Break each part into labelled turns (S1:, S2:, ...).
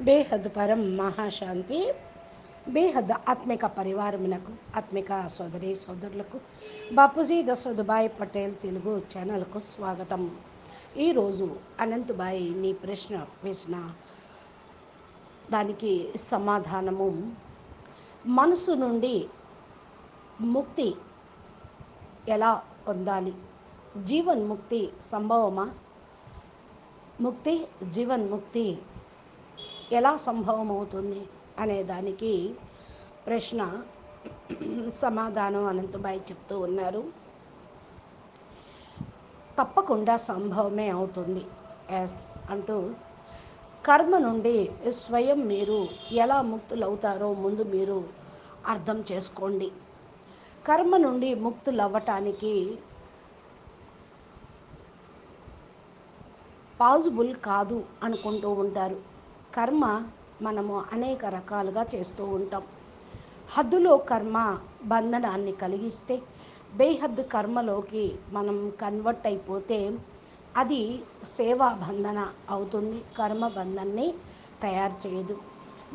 S1: బేహద్ పరం మహాశాంతి బేహద్ ఆత్మిక పరివారమునకు ఆత్మిక సోదరి సోదరులకు బాపూజీ దశరథభాయ్ పటేల్ తెలుగు ఛానల్కు స్వాగతం. ఈరోజు అనంతబాయి నీ ప్రశ్న వేసిన దానికి సమాధానము. మనసు నుండి ముక్తి ఎలా పొందాలి? జీవన్ముక్తి సంభవమా? ముక్తి జీవన్ముక్తి ఎలా సంభవం అవుతుంది అనే దానికి ప్రశ్న సమాధానం అనంతబాయ్ చెప్తూ ఉన్నారు. తప్పకుండా సంభవమే అవుతుంది ఎస్ అంటూ కర్మ నుండి స్వయం మీరు ఎలా ముక్తులవుతారో ముందు మీరు అర్థం చేసుకోండి. కర్మ నుండి ముక్తులు అవ్వటానికి పాజిబుల్ కాదు అనుకుంటూ ఉంటారు. కర్మ మనము అనేక రకాలుగా చేస్తూ ఉంటాం. హద్దులో కర్మ బంధనాన్ని కలిగిస్తే బేహద్దు కర్మలోకి మనం కన్వర్ట్ అయిపోతే అది సేవా బంధన అవుతుంది. కర్మ బంధన్ని తయారు చేయదు.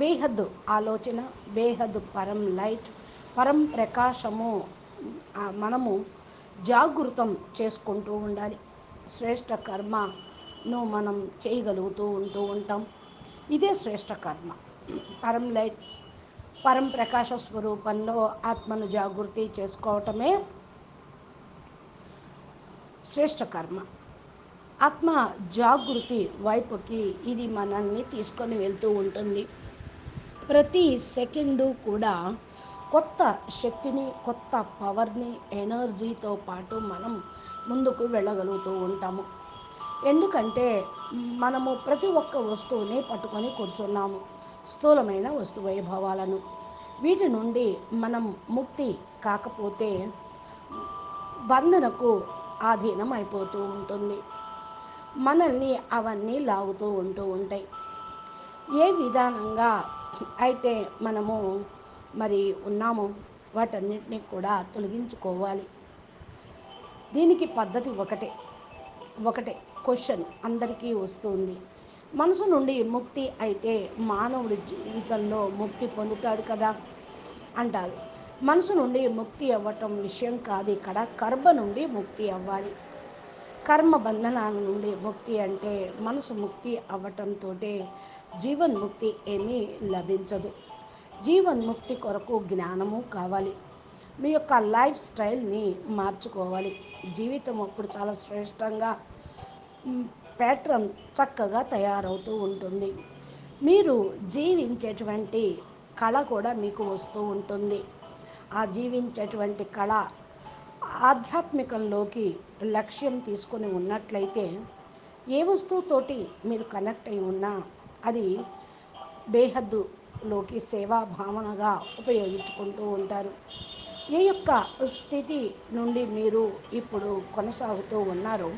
S1: బేహద్దు ఆలోచన బేహద్దు పరం లైట్ పరం ప్రకాశము మనము జాగృతం చేసుకుంటూ ఉండాలి. శ్రేష్ట కర్మను మనం చేయగలుగుతూ ఉంటూ ఉంటాం. ఇదే శ్రేష్ట కర్మ. పరం లైట్ పరం ప్రకాశ స్వరూపంలో ఆత్మను జాగృతి చేసుకోవటమే శ్రేష్ట కర్మ. ఆత్మ జాగృతి వైపుకి ఇది మనల్ని తీసుకొని వెళ్తూ ఉంటుంది. ప్రతి సెకండు కూడా కొత్త శక్తిని కొత్త పవర్ని ఎనర్జీతో పాటు మనం ముందుకు వెళ్ళగలుగుతూ ఉంటాము. ఎందుకంటే మనము ప్రతి ఒక్క వస్తువుని పట్టుకొని కూర్చున్నాము. స్థూలమైన వస్తు వైభవాలను వీటి నుండి మనం ముక్తి కాకపోతే బంధనకు ఆధీనం అయిపోతూ ఉంటుంది. మనల్ని అవన్నీ లాగుతూ ఉంటూ ఉంటాయి. ఏ విధానంగా అయితే మనము మరి ఉన్నామో వాటన్నిటిని కూడా తొలగించుకోవాలి. దీనికి పద్ధతి ఒకటే. ఒకటే. క్వశ్చన్ అందరికీ వస్తుంది. మనసు నుండి ముక్తి అయితే మానవుడి జీవితంలో ముక్తి పొందుతాడు కదా? అంటారు. మనసు నుండి ముక్తి అవ్వటం విషయం కాదు ఇక్కడ. కర్మ నుండి ముక్తి అవ్వాలి. కర్మ బంధనాల నుండి ముక్తి అంటే మనసు ముక్తి అవ్వటంతో జీవన్ముక్తి ఏమీ లభించదు. జీవన్ముక్తి కొరకు జ్ఞానము కావాలి. మీ యొక్క లైఫ్ స్టైల్ని మార్చుకోవాలి. జీవితం అప్పుడు చాలా శ్రేష్టంగా ప్యాట్రన్ చక్కగా తయారవుతూ ఉంటుంది. మీరు జీవించేటువంటి కళ కూడా మీకు వస్తూ ఉంటుంది. ఆ జీవించేటువంటి కళ ఆధ్యాత్మికంలోకి లక్ష్యం తీసుకొని ఉన్నట్లయితే ఏ వస్తువుతోటి మీరు కనెక్ట్ అయి ఉన్నా అది బేహద్దులోకి సేవా భావనగా ఉపయోగించుకుంటూ ఉంటారు. ఏ యొక్క స్థితి నుండి మీరు ఇప్పుడు కొనసాగుతూ ఉన్నారో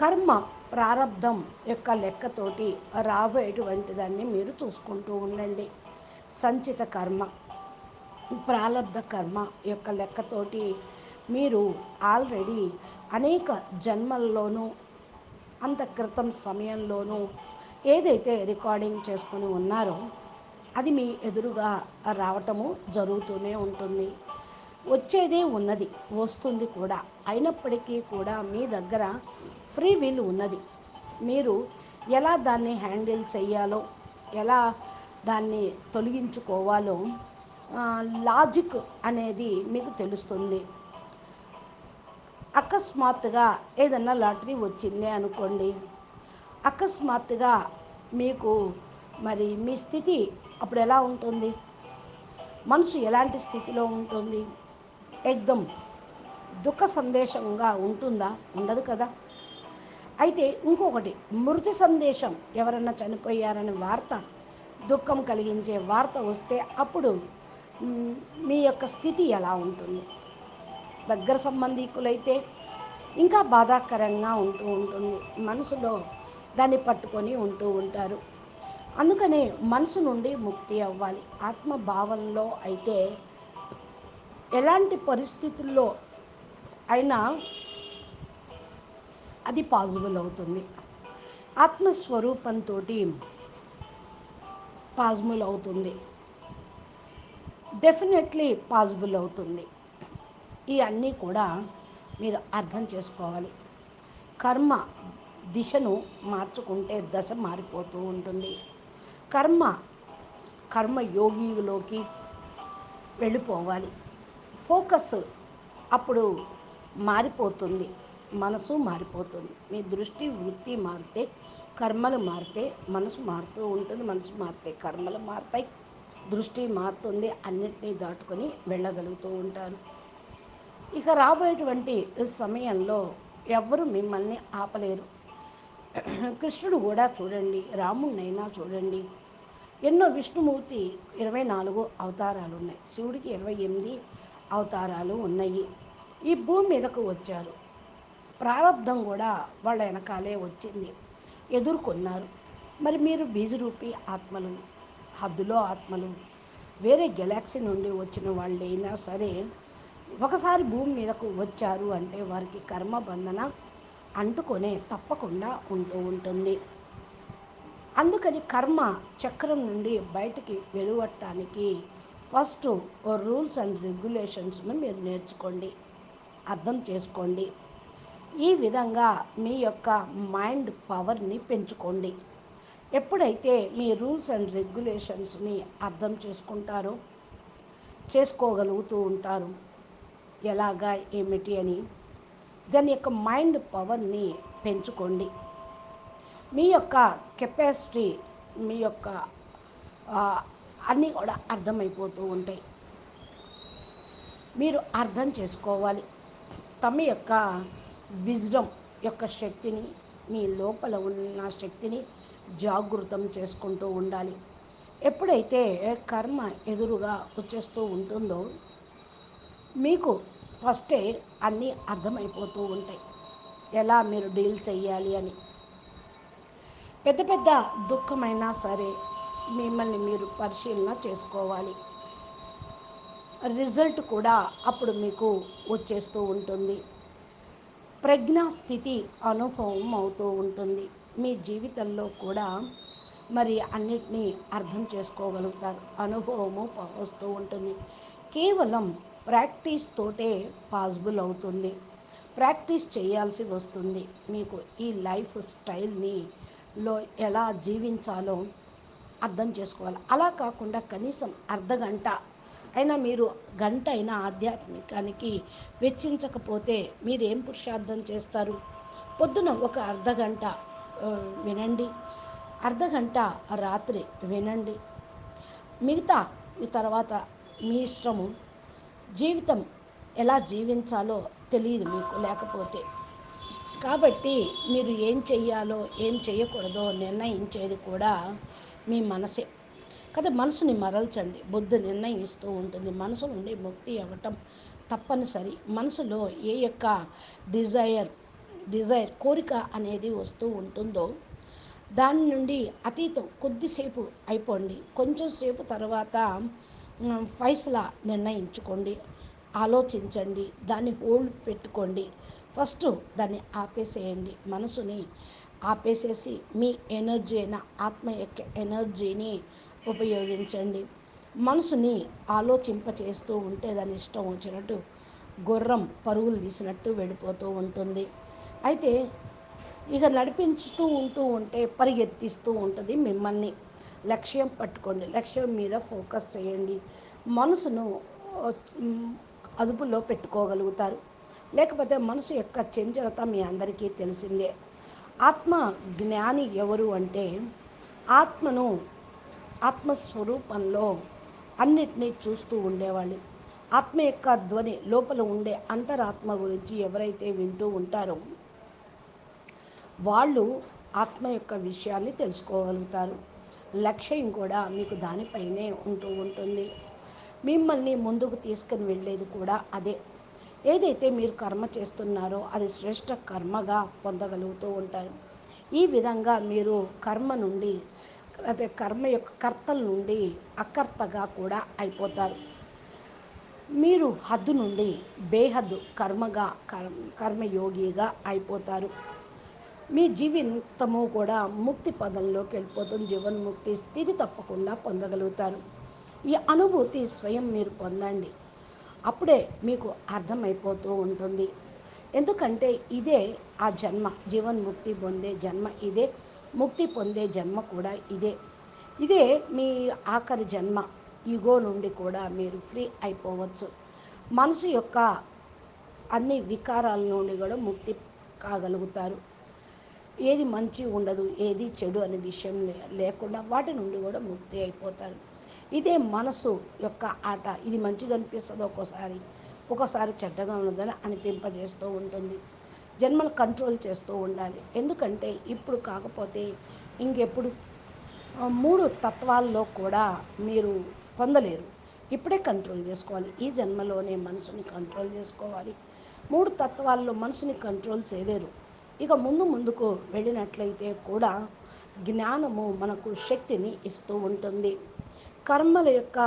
S1: కర్మ ప్రారంధం యొక్క లెక్కతోటి రాబోయేటువంటి దాన్ని మీరు చూసుకుంటూ ఉండండి. సంచిత కర్మ ప్రారంధ కర్మ యొక్క లెక్కతోటి మీరు ఆల్రెడీ అనేక జన్మల్లోనూ అంత క్రితం సమయంలోనూ ఏదైతే రికార్డింగ్ చేసుకుని ఉన్నారో అది మీ ఎదురుగా రావటము జరుగుతూనే ఉంటుంది. వచ్చేదే ఉన్నది వస్తుంది కూడా. అయినప్పటికీ కూడా మీ దగ్గర ఫ్రీ విల్ ఉన్నది. మీరు ఎలా దాన్ని హ్యాండిల్ చేయాలో ఎలా దాన్ని తొలగించుకోవాలో లాజిక్ అనేది మీకు తెలుస్తుంది. అకస్మాత్తుగా ఏదన్నా లాటరీ వచ్చింది అనుకోండి అకస్మాత్తుగా మీకు మరి మీ స్థితి అప్పుడు ఎలా ఉంటుంది? మనసు ఎలాంటి స్థితిలో ఉంటుంది? ఎగ్దం దుఃఖ సందేశంగా ఉంటుందా? ఉండదు కదా. అయితే ఇంకొకటి మృతి సందేశం ఎవరన్నా చనిపోయారనే వార్త దుఃఖం కలిగించే వార్త వస్తే అప్పుడు మీ యొక్క స్థితి ఎలా ఉంటుంది? దగ్గర సంబంధికులైతే ఇంకా బాధాకరంగా ఉంటూ ఉంటుంది. మనసులో దాన్ని పట్టుకొని ఉంటూ ఉంటారు. అందుకనే మనసు నుండి ముక్తి అవ్వాలి. ఆత్మ భావనలో అయితే ఎలాంటి పరిస్థితుల్లో అయినా అది పాజిబుల్ అవుతుంది. ఆత్మస్వరూపంతో పాజిబుల్ అవుతుంది. డెఫినెట్లీ పాజిబుల్ అవుతుంది. ఇవన్నీ కూడా మీరు అర్థం చేసుకోవాలి. కర్మ దిశను మార్చుకుంటే దశ మారిపోతూ ఉంటుంది. కర్మ కర్మ యోగిలోకి వెళ్ళిపోవాలి. ఫోకస్ అప్పుడు మారిపోతుంది. మనసు మారిపోతుంది. మీ దృష్టి వృత్తి మారితే కర్మలు మారితే మనసు మారుతూ ఉంటుంది. మనసు మారితే కర్మలు మారుతాయి. దృష్టి మారుతుంది. అన్నిటినీ దాటుకొని వెళ్ళగలుగుతూ ఉంటారు. ఇక రాబోయేటువంటి సమయంలో ఎవ్వరు మిమ్మల్ని ఆపలేరు. కృష్ణుడు కూడా చూడండి రాముడినైనా చూడండి. ఎన్నో విష్ణుమూర్తి ఇరవై నాలుగు అవతారాలు ఉన్నాయి శివుడికి ఇరవై ఎనిమిది అవతారాలు ఉన్నాయి. ఈ భూమి మీదకు వచ్చారు. ప్రారంధం కూడా వాళ్ళ వెనకాలే వచ్చింది. ఎదుర్కొన్నారు. మరి మీరు బీజరూపి ఆత్మలు హద్దులో ఆత్మలు వేరే గెలాక్సీ నుండి వచ్చిన వాళ్ళైనా సరే ఒకసారి భూమి మీదకు వచ్చారు అంటే వారికి కర్మబంధన అంటుకొనే తప్పకుండా ఉంటూ ఉంటుంది. అందుకని కర్మ చక్రం నుండి బయటికి వెలువట్టడానికి ఫస్ట్ రూల్స్ అండ్ రెగ్యులేషన్స్ను మీరు నేర్చుకోండి. అర్థం చేసుకోండి. ఈ విధంగా మీ యొక్క మైండ్ పవర్ని పెంచుకోండి. ఎప్పుడైతే మీ రూల్స్ అండ్ రెగ్యులేషన్స్ని అర్థం చేసుకుంటారో చేసుకోగలుగుతూ ఉంటారు. ఎలాగా ఏమిటి అని? దాని యొక్క మైండ్ పవర్ని పెంచుకోండి. మీ యొక్క కెపాసిటీ మీ యొక్క అన్నీ కూడా అర్థమైపోతూ ఉంటాయి. మీరు అర్థం చేసుకోవాలి. తమ యొక్క విజ్డమ్ యొక్క శక్తిని మీ లోపల ఉన్న శక్తిని జాగృతం చేసుకుంటూ ఉండాలి. ఎప్పుడైతే కర్మ ఎదురుగా వచ్చేస్తూ ఉంటుందో మీకు ఫస్టే అన్నీ అర్థమైపోతూ ఉంటాయి. ఎలా మీరు డీల్ చేయాలి అని. పెద్ద పెద్ద దుఃఖమైనా సరే మిమ్మల్ని మీరు పరిశీలన చేసుకోవాలి. రిజల్ట్ కూడా అప్పుడు మీకు వచ్చేస్తూ ఉంటుంది. ప్రజ్ఞా స్థితి అనుభవం అవుతూ ఉంటుంది. మీ జీవితంలో కూడా మరి అన్నిటినీ అర్థం చేసుకోగలుగుతారు. అనుభవము వస్తూ ఉంటుంది. కేవలం ప్రాక్టీస్ తోటే పాసిబుల్ అవుతుంది. ప్రాక్టీస్ చేయాల్సి వస్తుంది. మీకు ఈ లైఫ్ స్టైల్ని లో ఎలా జీవించాలో అర్థం చేసుకోవాలి. అలా కాకుండా కనీసం అర్ధ గంట అయినా మీరు గంట అయినా ఆధ్యాత్మికానికి వెచ్చించకపోతే మీరేం పురుషార్థం చేస్తారు? పొద్దున ఒక అర్ధ గంట వినండి. అర్ధ గంట రాత్రి వినండి. మిగతా తర్వాత మీ ఇష్టము జీవితం ఎలా జీవించాలో తెలియదు మీకు లేకపోతే. కాబట్టి మీరు ఏం చెయ్యాలో ఏం చేయకూడదో నిర్ణయించేది కూడా మీ మనసే. కదా మనసుని మరల్చండి. బుద్ధి నిర్ణయిస్తూ ఉంటుంది. మనసు నుండి ముక్తి అవ్వటం తప్పనిసరి. మనసులో ఏ యొక్క డిజైర్ డిజైర్ కోరిక అనేది వస్తూ ఉంటుందో దాని నుండి అతీతం కొద్దిసేపు అయిపోండి. కొంచెం సేపు తర్వాత ఫైసలా నిర్ణయించుకోండి. ఆలోచించండి. దాన్ని హోల్డ్ పెట్టుకోండి. ఫస్ట్ దాన్ని ఆపేసేయండి. మనసుని ఆపేసేసి మీ ఎనర్జీ అయిన ఆత్మ యొక్క ఎనర్జీని ఉపయోగించండి. మనసుని ఆలోచింపచేస్తూ ఉంటే దాని ఇష్టం వచ్చినట్టు గుర్రం పరుగులు తీసినట్టు వెళ్ళిపోతూ ఉంటుంది. అయితే ఇక నడిపించుతూ ఉంటూ ఉంటే పరిగెత్తిస్తూ ఉంటుంది మిమ్మల్ని. లక్ష్యం పట్టుకోండి. లక్ష్యం మీద ఫోకస్ చేయండి. మనసును అదుపులో పెట్టుకోగలుగుతారు. లేకపోతే మనసు యొక్క చెంచలత మీ అందరికీ తెలిసిందే. ఆత్మ జ్ఞాని ఎవరు అంటే ఆత్మను ఆత్మస్వరూపంలో అన్నిటినీ చూస్తూ ఉండేవాళ్ళు. ఆత్మ యొక్క ధ్వని లోపల ఉండే అంతరాత్మ గురించి ఎవరైతే వింటూ ఉంటారో వాళ్ళు ఆత్మ యొక్క విషయాన్ని తెలుసుకోగలుగుతారు. లక్ష్యం కూడా మీకు దానిపైనే ఉంటూ ఉంటుంది. మిమ్మల్ని ముందుకు తీసుకుని వెళ్ళేది కూడా అదే. ఏదైతే మీరు కర్మ చేస్తున్నారో అది శ్రేష్ట కర్మగా పొందగలుగుతూ ఉంటారు. ఈ విధంగా మీరు కర్మ నుండి అదే కర్మ యొక్క కర్తల నుండి అకర్తగా కూడా అయిపోతారు. మీరు హద్దు నుండి బేహద్దు కర్మగా కర్మయోగిగా అయిపోతారు. మీ జీవితము కూడా ముక్తి పదంలోకి వెళ్ళిపోతుంది. జీవన్ముక్తి స్థితి తప్పకుండా పొందగలుగుతారు. ఈ అనుభూతి స్వయం మీరు పొందండి. అప్పుడే మీకు అర్థమైపోతూ ఉంటుంది. ఎందుకంటే ఇదే ఆ జన్మ జీవన్ముక్తి పొందే జన్మ ఇదే. ముక్తి పొందే జన్మ కూడా ఇదే. ఇదే మీ ఆఖరి జన్మ. ఈగో నుండి కూడా మీరు ఫ్రీ అయిపోవచ్చు. మనసు యొక్క అన్ని వికారాల నుండి కూడా ముక్తి కాగలుగుతారు. ఏది మంచి ఉండదు ఏది చెడు అనే విషయం లేకుండా వాటి నుండి కూడా ముక్తి అయిపోతారు. ఇదే మనసు యొక్క ఆట. ఇది మంచిగా అనిపిస్తుంది ఒక్కోసారి. ఒక్కోసారి చెడ్డగా ఉన్నదని అనిపింపజేస్తూ ఉంటుంది. జన్మలు కంట్రోల్ చేస్తూ ఉండాలి. ఎందుకంటే ఇప్పుడు కాకపోతే ఇంకెప్పుడు? మూడు తత్వాల్లో కూడా మీరు పొందలేరు. ఇప్పుడే కంట్రోల్ చేసుకోవాలి. ఈ జన్మలోనే మనసుని కంట్రోల్ చేసుకోవాలి. మూడు తత్వాల్లో మనసుని కంట్రోల్ చేయలేరు. ఇక ముందు ముందుకు వెళ్ళినట్లయితే కూడా జ్ఞానము మనకు శక్తిని ఇస్తూ ఉంటుంది. కర్మల యొక్క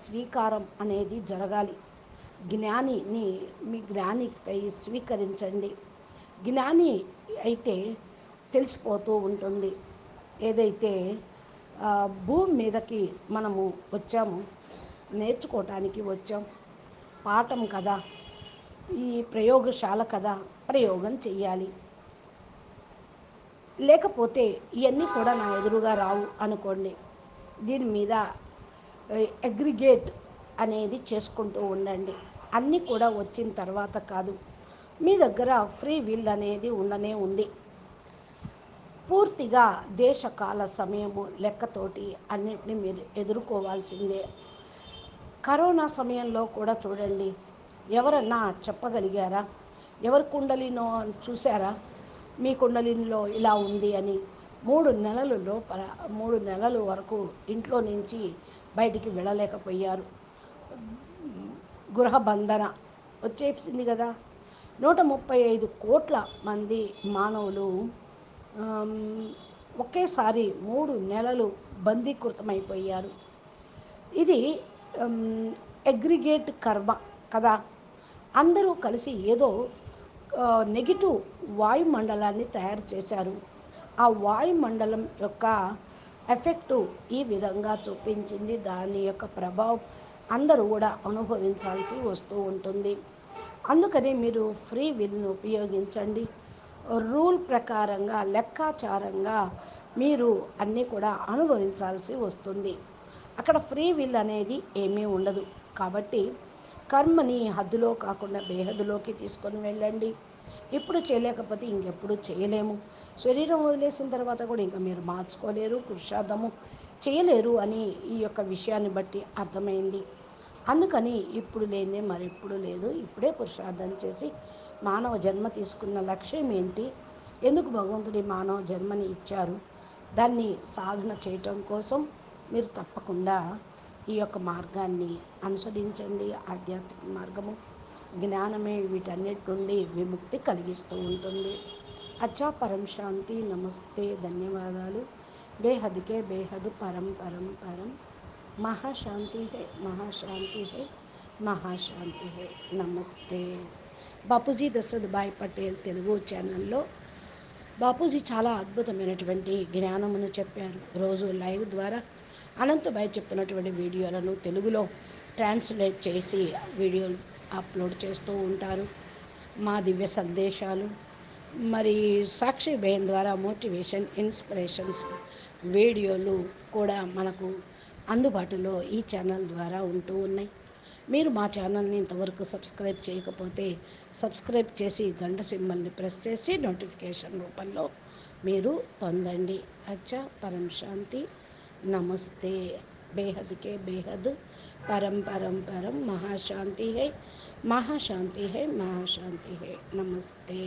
S1: స్వీకారం అనేది జరగాలి. జ్ఞానిని మీ జ్ఞానికై స్వీకరించండి. జ్ఞాని అయితే తెలిసిపోతూ ఉంటుంది. ఏదైతే భూమి మీదకి మనము వచ్చాము నేర్చుకోవటానికి వచ్చాం పాఠం కదా ఈ ప్రయోగశాల కదా ప్రయోగం చెయ్యాలి. లేకపోతే ఇవన్నీ కూడా నా ఎదురుగా రావు అనుకోండి. దీని మీద అగ్రిగేట్ అనేది చేసుకుంటూ ఉండండి. అన్నీ కూడా వచ్చిన తర్వాత కాదు. మీ దగ్గర ఫ్రీ విల్ అనేది ఉండనే ఉంది. పూర్తిగా దేశకాల సమయము లెక్కతోటి అన్నిటిని మీరు ఎదుర్కోవాల్సిందే. కరోనా సమయంలో కూడా చూడండి ఎవరన్నా చెప్పగలిగారా? ఎవరి కుండలినో చూసారా మీ కుండలినిలో ఇలా ఉంది అని మూడు నెలలు లోపల మూడు నెలల వరకు ఇంట్లో నుంచి బయటికి వెళ్ళలేకపోయారు. గృహబంధన వచ్చేసింది కదా. నూట ముప్పై ఐదు కోట్ల మంది మానవులు ఒకేసారి మూడు నెలలు బందీకృతమైపోయారు. ఇది అగ్రిగేట్ కర్మ కదా? అందరూ కలిసి ఏదో నెగిటివ్ వాయుమండలాన్ని తయారు చేశారు. ఆ వాయుమండలం యొక్క ఎఫెక్టు ఈ విధంగా చూపించింది. దాని యొక్క ప్రభావం అందరూ కూడా అనుభవించాల్సి వస్తూ ఉంటుంది. అందుకని మీరు ఫ్రీ విల్ను ఉపయోగించండి. రూల్ ప్రకారంగా లెక్కాచారంగా మీరు అన్నీ కూడా అనుభవించాల్సి వస్తుంది. అక్కడ ఫ్రీ విల్ అనేది ఏమీ ఉండదు. కాబట్టి కర్మని హద్దులో కాకుండా బేహద్దులోకి తీసుకొని వెళ్ళండి. ఇప్పుడు చేయలేకపోతే ఇంకెప్పుడు చేయలేము. శరీరం వదిలేసిన తర్వాత కూడా ఇంకా మీరు మార్చుకోలేరు పురుషార్థము చేయలేరు అని ఈ యొక్క విషయాన్ని బట్టి అర్థమైంది. అందుకని ఇప్పుడు లేదే మరి ఇప్పుడు లేదు. ఇప్పుడే పురుషార్థం చేసి మానవ జన్మ తీసుకున్న లక్ష్యం ఏంటి? ఎందుకు భగవంతుడి మానవ జన్మని ఇచ్చారు? దాన్ని సాధన చేయటం కోసం మీరు తప్పకుండా ఈ యొక్క మార్గాన్ని అనుసరించండి. ఆధ్యాత్మిక మార్గము జ్ఞానమే వీటన్నిటి నుండి విముక్తి కలిగిస్తూ ఉంటుంది. అచ్చా పరం శాంతి. నమస్తే. ధన్యవాదాలు. బేహద్కే బేహద్ పరం పరం పరం. మహాశాంతి హే మహాశాంతి హే మహాశాంతి హే నమస్తే. బాపూజీ దశరథ్ భాయ్ పటేల్ తెలుగు ఛానల్లో బాపూజీ చాలా అద్భుతమైనటువంటి జ్ఞానమును చెప్పారు. రోజు లైవ్ ద్వారా అనంతభాయ్ చెప్తున్నటువంటి వీడియోలను తెలుగులో ట్రాన్స్లేట్ చేసి వీడియోలు అప్లోడ్ చేస్తూ ఉంటారు. మా దివ్య సందేశాలు మరి సాక్షి భయం ద్వారా మోటివేషన్ ఇన్స్పిరేషన్స్ వీడియోలు కూడా మనకు అందుబాటులో ఈ ఛానల్ ద్వారా ఉంటూ ఉన్నాయి. మీరు మా ఛానల్ని ఇంతవరకు సబ్స్క్రైబ్ చేయకపోతే సబ్స్క్రైబ్ చేసి గంట సింబల్ని ప్రెస్ చేసి నోటిఫికేషన్ రూపంలో మీరు పొందండి. అచ్చా పరం శాంతి. నమస్తే. బేహద్కే బేహద్. పరం పరం పరం. మహాశాంతి హై. మహాశాంతి హై. మహాశాంతి హై. నమస్తే.